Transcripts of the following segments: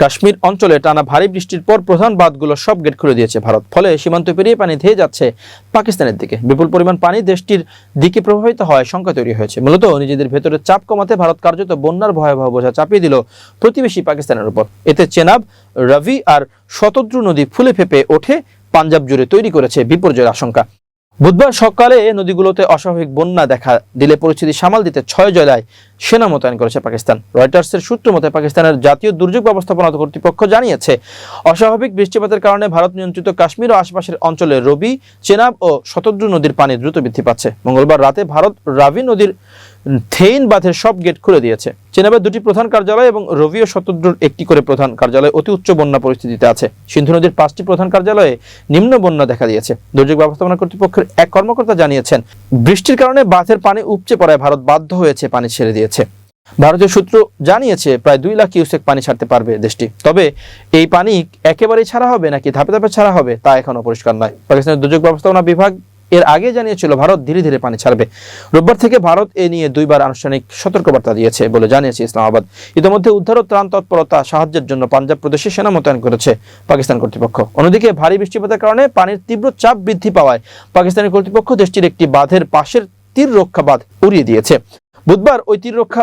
কাশ্মীর অঞ্চলে টানা ভারী বৃষ্টির পর প্রধান বাঁধগুলো সব গেট খুলে দিয়েছে ভারত। ফলে সীমান্ত পেরিয়ে পানি ধেয়ে যাচ্ছে পাকিস্তানের দিকে। বিপুল পরিমাণ পানি দেশটির দিকে প্রভাবিত হওয়ায় শঙ্কা তৈরি হয়েছে। মূলত নিজেদের ভেতরে চাপ কমাতে ভারত কার্যত বন্যার ভয়াবহ বোঝা চাপিয়ে দিল প্রতিবেশী পাকিস্তানের উপর। এতে চেনাব রবি আর শতদ্রু নদী ফুলে ফেপে ওঠে, পাঞ্জাব জুড়ে তৈরি করেছে বিপর্যয়ের আশঙ্কা। বুধবার সকালে নদীগুলোতে অস্বাভাবিক বন্যা দেখা দিলে পরিস্থিতি সামাল দিতে ছয় জেলায় সেনা মোতায়েন করেছে পাকিস্তান। রয়টার্সের সূত্র মতে পাকিস্তানের জাতীয় দুর্যোগ ব্যবস্থাপনা কর্তৃপক্ষ জানিয়েছে, অস্বাভাবিক বৃষ্টিপাতের কারণে ভারত নিয়ন্ত্রিত কাশ্মীর ও আশপাশের অঞ্চলে রবি, চেনাব ও শতদ্রু নদীর পানি দ্রুত বৃদ্ধি পাচ্ছে। মঙ্গলবার রাতে ভারত রাভি নদীর থেইন বাঁধের সব গেট খুলে দিয়েছে। চেনাবের দুটি প্রধান কার্যালয় এবং রবি ও শতদ্রুর একটি করে প্রধান কার্যালয় অতি উচ্চ বন্যা পরিস্থিতিতে আছে। সিন্ধু নদীর পাঁচটি প্রধান কার্যালয়ে নিম্ন বন্যা দেখা দিয়েছে। দুর্যোগ ব্যবস্থাপনা কর্তৃপক্ষের এক কর্মকর্তা জানিয়েছেন, বৃষ্টির কারণে বাঁধের পানি উপচে পড়ায় ভারত বাধ্য হয়েছে পানি ছেড়ে দিয়েছে। ভারতীয় সূত্র জানিয়েছে, প্রায় দুই লাখ কিউসেক পানি ছাড়তে পারবে দেশটি। তবে এই পানি একেবারেই ছাড়া হবে নাকি ধাপে ধাপে ছাড়া হবে তা এখনও পরিষ্কার নয়। পাকিস্তানের দুর্যোগ ব্যবস্থাপনা বিভাগ এর আগে জানিয়েছিল, ভারত ধীরে ধীরে পানি ছাড়বে। রোববার থেকে ভারত এ নিয়ে দুইবার আনুষ্ঠানিক সতর্কবার্তা দিয়েছে বলে জানিয়েছে ইসলামাবাদ। ইতিমধ্যে উদ্ধার ও ত্রাণ তৎপরতা সাহায্যের জন্য পাঞ্জাব প্রদেশে সেনা মোতায়েন করেছে পাকিস্তান কর্তৃপক্ষ। অন্যদিকে ভারী বৃষ্টিপাতের কারণে পানির তীব্র চাপ বৃদ্ধি পাওয়ায় পাকিস্তানি কর্তৃপক্ষ দেশটির একটি বাঁধের পাশের তীর রক্ষা বাঁধ উড়িয়ে দিয়েছে। বুধবার ওই তীর রক্ষা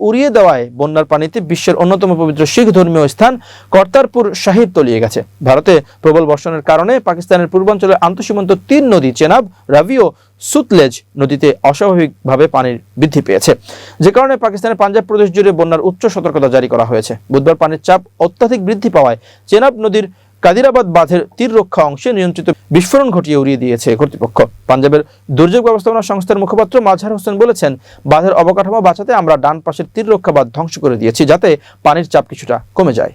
উড়িয়ে দেওয়ায় বন্যার পানিতে বিশ্বের অন্যতম পবিত্র শিখ ধর্মীয় স্থান কর্তারপুর সাহিব তলিয়ে গেছে। ভারতে প্রবল বর্ষণের কারণে পাকিস্তানের পূর্বাঞ্চলের আন্তঃসীমান্ত তিন নদী চেনাব, রাভি ও সুতলেজ নদীতে অস্বাভাবিকভাবে পানির বৃদ্ধি পেয়েছে। যে কারণে পাকিস্তানের পাঞ্জাব প্রদেশ জুড়ে বন্যার উচ্চ সতর্কতা জারি করা হয়েছে। বুধবার পানির চাপ অত্যাধিক বৃদ্ধি পাওয়ায় চেনাব নদীর কাদিরাবাদ বাঁধের তীর রক্ষা অংশে নিয়ন্ত্রিত বিস্ফোরণ ঘটিয়ে উড়িয়ে দিয়েছে কর্তৃপক্ষ। পাঞ্জাবের দুর্যোগ ব্যবস্থাপনা সংস্থার মুখপাত্র মাঝহার হোসেন বলেছেন, বাঁধের অবকাঠামো বাঁচাতে আমরা ডান পাশের তীর রক্ষা বাঁধ ধ্বংস করে দিয়েছি যাতে পানির চাপ কিছুটা কমে যায়।